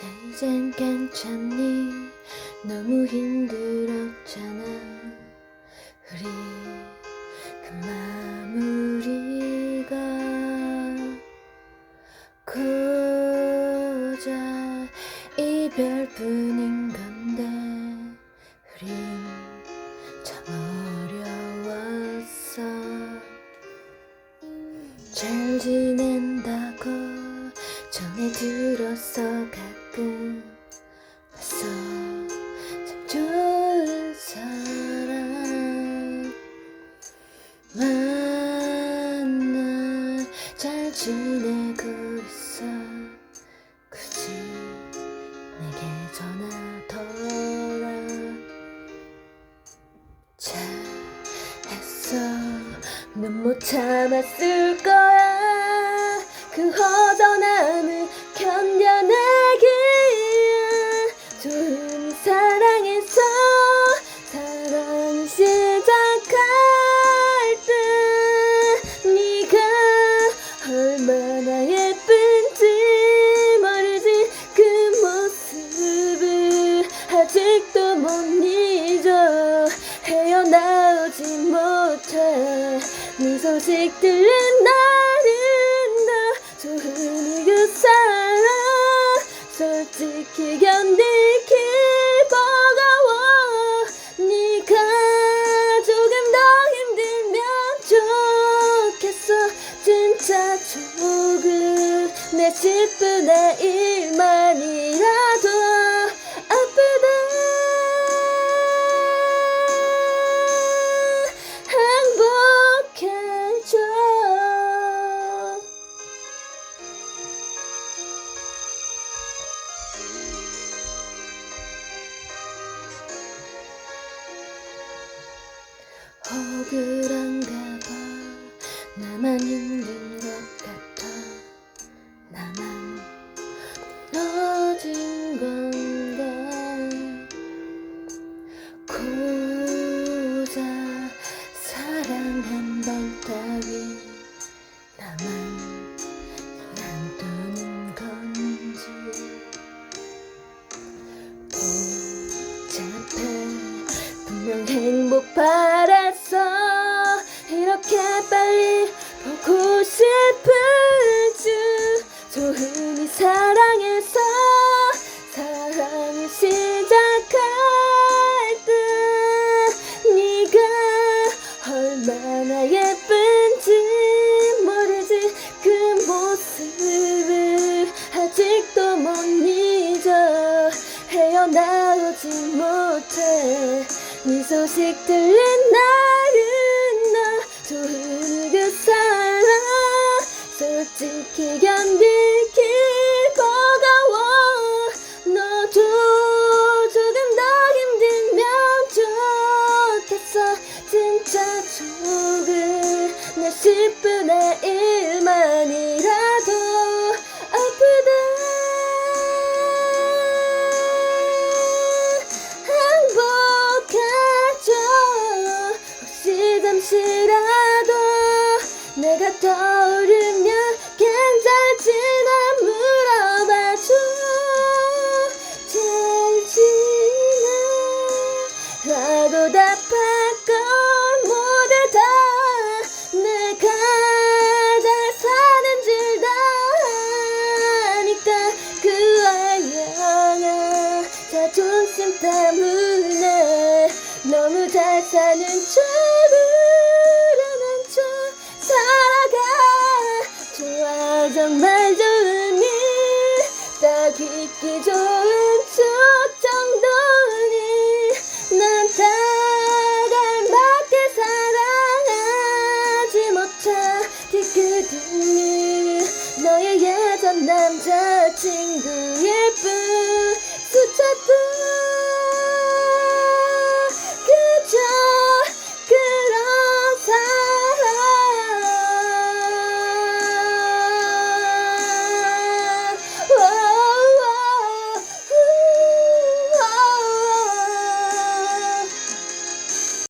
나 이젠 괜찮니? 너무 힘들었잖아. 우리 그 마무리가 고작 이별뿐인 지내고 있어. 굳이 내게 전하더라 잘했어. 넌 못 참았을 거야. 그 허전함을 소식 들린 날은 나 조금이 그 사랑 솔직히 견디기 버거워. 네가 조금 더 힘들면 좋겠어. 진짜 조금 내 10분의 1만 억울한가 봐. 나만 힘든 것 같아. 나만 무너진 건가 고작 사랑 한 번 따위. 나만 놔두는 건지. 복잡해 분명 행복 바랐어 사랑해서 사랑을 시작할 때 네가 얼마나 예쁜지 모르지 그 모습을 아직도 못 잊어 헤어나오지 못해 네 소식 들린 날은 나 좋은 그 사랑 솔직히 내 10분의 1만이라도 아프다. 행복해져 혹시 잠시라도 내가 떠 잘 사는 척을 척 살아가 좋아 정말 좋으니 딱 있기 좋은 척 정도니 난 다갈맞게 사랑하지 못해. 뒤끝은 너의 예전 남자친구일 뿐. 스쳐도